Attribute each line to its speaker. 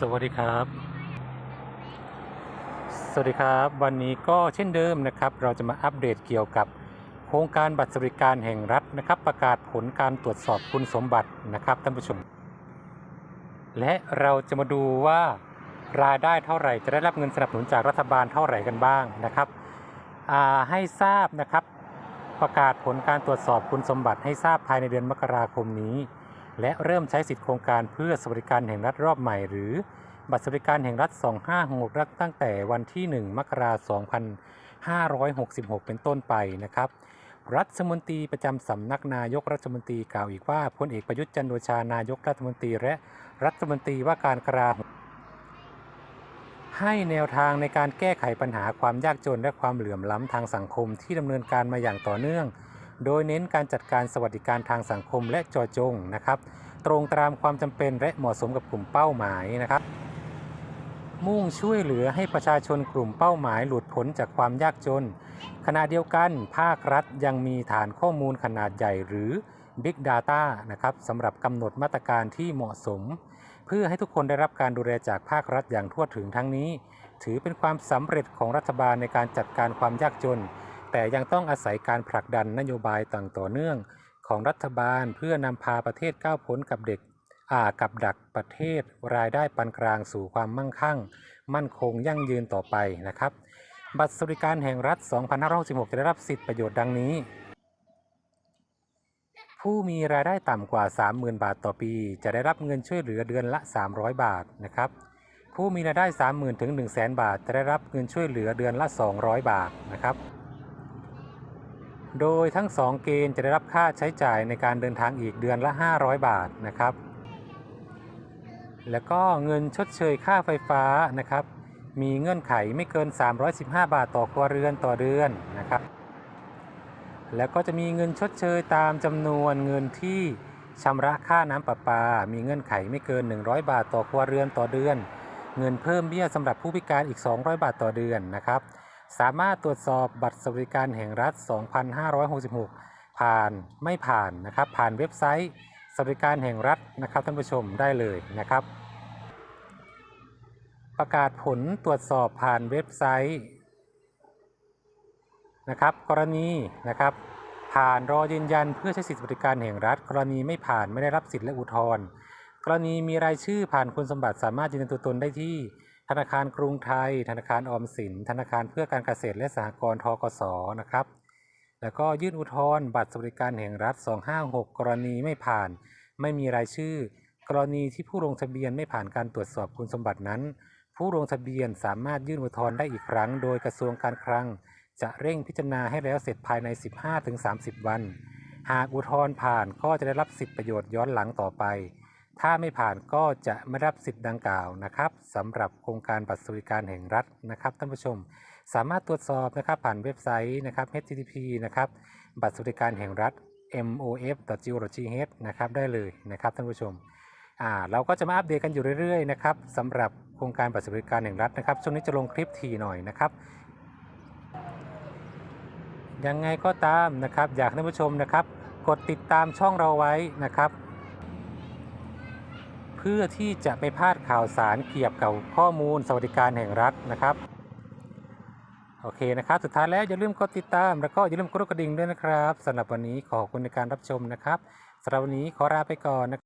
Speaker 1: สวัสดีครับ สวัสดีครับ วันนี้ก็เช่นเดิมนะครับ เราจะมาอัปเดตเกี่ยวกับ โครงการบัตรสวัสดิการแห่งรัฐนะครับ ประกาศผลการตรวจสอบคุณสมบัตินะครับท่านผู้ชม และเราจะมาดูว่ารายได้เท่าไหร่จะได้รับเงินสนับสนุนจากรัฐบาลเท่าไหร่กันบ้างนะครับให้ทราบนะครับ ประกาศผลการตรวจสอบคุณสมบัติให้ทราบภายในเดือนมกราคมนี้ และเริ่มใช้สิทธิโครงการเพื่อสวัสดิการแห่งรัฐรอบใหม่ หรือบัตรสวัสดิการแห่งรัฐ 2566รัฐตั้งแต่วันที่ 1 มกราคม 2566 เป็นต้นไปนะครับ รัฐมนตรีประจำสำนักนายกรัฐมนตรีกล่าวอีกว่าพลเอกประยุทธ์จันทร์โอชานายกรัฐมนตรี และรัฐมนตรีว่าการกระลาโหมให้แนวทางในการแก้ไขปัญหาความยากจนและความเหลื่อมล้ำทางสังคมที่ดำเนินการมาอย่างต่อเนื่อง โดยเน้นการจัดการสวัสดิการทางสังคมและจอจงนะครับ ตรงตามความจำเป็นและเหมาะสมกับกลุ่มเป้าหมายนะครับ มุ่งช่วยเหลือให้ประชาชนกลุ่มเป้าหมายหลุดพ้นจากความยากจน ขณะเดียวกัน ภาครัฐยังมีฐานข้อมูลขนาดใหญ่หรือ Big Data นะครับสำหรับกำหนดมาตรการที่เหมาะสม เพื่อให้ทุกคนได้รับการดูแลจากภาครัฐอย่างทั่วถึงทั้งนี้ ถือเป็นความสำเร็จของรัฐบาลในการจัดการความยากจน แต่ยังต้องอาศัยการผลักดันนโยบายต่างต่อเนื่องของรัฐบาลเพื่อนำพาประเทศก้าวพ้นกับเด็กอ่ากับดักประเทศรายได้ปานกลางสู่ความมั่งคั่ง มั่นคงยั่งยืนต่อไปนะครับ บัตรสวัสดิการแห่งรัฐ 2566 จะได้รับสิทธิประโยชน์ดังนี้ ผู้มีรายได้ต่ำกว่า 30,000 บาทต่อปี จะได้รับเงินช่วยเหลือเดือนละ 300 บาทนะครับ ผู้มีรายได้ 30,000 ถึง 100,000 บาท จะได้รับเงินช่วยเหลือเดือนละ 200 บาทนะครับ โดยทั้ง 2 เกณฑ์จะได้รับค่าใช้จ่ายในการเดินทางอีกเดือนละ 500 บาทนะครับ แล้วก็เงินชดเชยค่าไฟฟ้านะครับ มีเงื่อนไขไม่เกิน 315 บาทต่อครัวเรือนต่อเดือนนะครับ แล้วก็จะมีเงินชดเชยตามจำนวนเงินที่ชำระค่าน้ำประปา มีเงื่อนไขไม่เกิน 100 บาทต่อครัวเรือนต่อเดือน เงินเพิ่มเบี้ยสำหรับผู้พิการอีก 200 บาทต่อเดือนนะครับ สามารถตรวจสอบบัตรสวัสดิการแห่งรัฐ 2566 ผ่านไม่ผ่านนะครับ ผ่านเว็บไซต์สวัสดิการแห่งรัฐนะครับท่านผู้ชมได้เลยนะครับ ประกาศผลตรวจสอบผ่านเว็บไซต์นะครับ กรณีนะครับ ผ่านรอยืนยันเพื่อใช้สิทธิสวัสดิการแห่งรัฐ กรณีไม่ผ่านไม่ได้รับสิทธิและอุทธรณ์กรณีมีรายชื่อผ่านคุณสมบัติสามารถยืนยันตัวตนได้ที่ ธนาคารกรุงไทย ธนาคารออมสิน ธนาคารเพื่อการเกษตรและสหกรณ์ทกสนะครับ แล้วก็ยื่นอุทธรณ์บัตรสวัสดิการแห่งรัฐ 256 กรณีไม่ผ่าน ไม่มีรายชื่อ กรณีที่ผู้ลงทะเบียนไม่ผ่านการตรวจสอบคุณสมบัตินั้น ผู้ลงทะเบียนสามารถยื่นอุทธรณ์ได้อีกครั้ง โดยกระทรวงการคลัง จะเร่งพิจารณาให้แล้วเสร็จภายใน 15-30 วัน หากอุทธรณ์ผ่านก็จะได้รับสิทธิประโยชน์ย้อนหลังต่อไป ถ้าไม่ผ่านก็จะไม่รับสิทธิ์ดังกล่าวนะครับสำหรับโครงการบัตรสวัสดิการแห่งรัฐนะครับท่านผู้ชม สามารถตรวจสอบนะครับผ่านเว็บไซต์นะครับ http นะครับบัตรสวัสดิการแห่งรัฐ mof.go.th นะครับได้เลยนะครับท่านผู้ชมอ่าเราก็จะมาอัปเดตกันอยู่เรื่อยๆนะครับสำหรับโครงการบัตรสวัสดิการแห่งรัฐนะครับช่วงนี้จะลงคลิปทีหน่อยนะครับยังไงก็ตามนะครับอยากท่านผู้ชมนะครับ กดติดตามช่องเราไว้นะครับ พื่อที่จะไม่พลาดข่าวสารเกี่ยวกับข้อมูลสวัสดิการแห่งรัฐนะครับโอเคนะครับ สุดท้ายแล้วอย่าลืมกดติดตาม แล้วก็อย่าลืมกดกระดิ่งด้วยนะครับสำหรับวันนี้ขอบคุณในการรับชมนะครับสำหรับวันนี้ขอลาไปก่อนนะครับ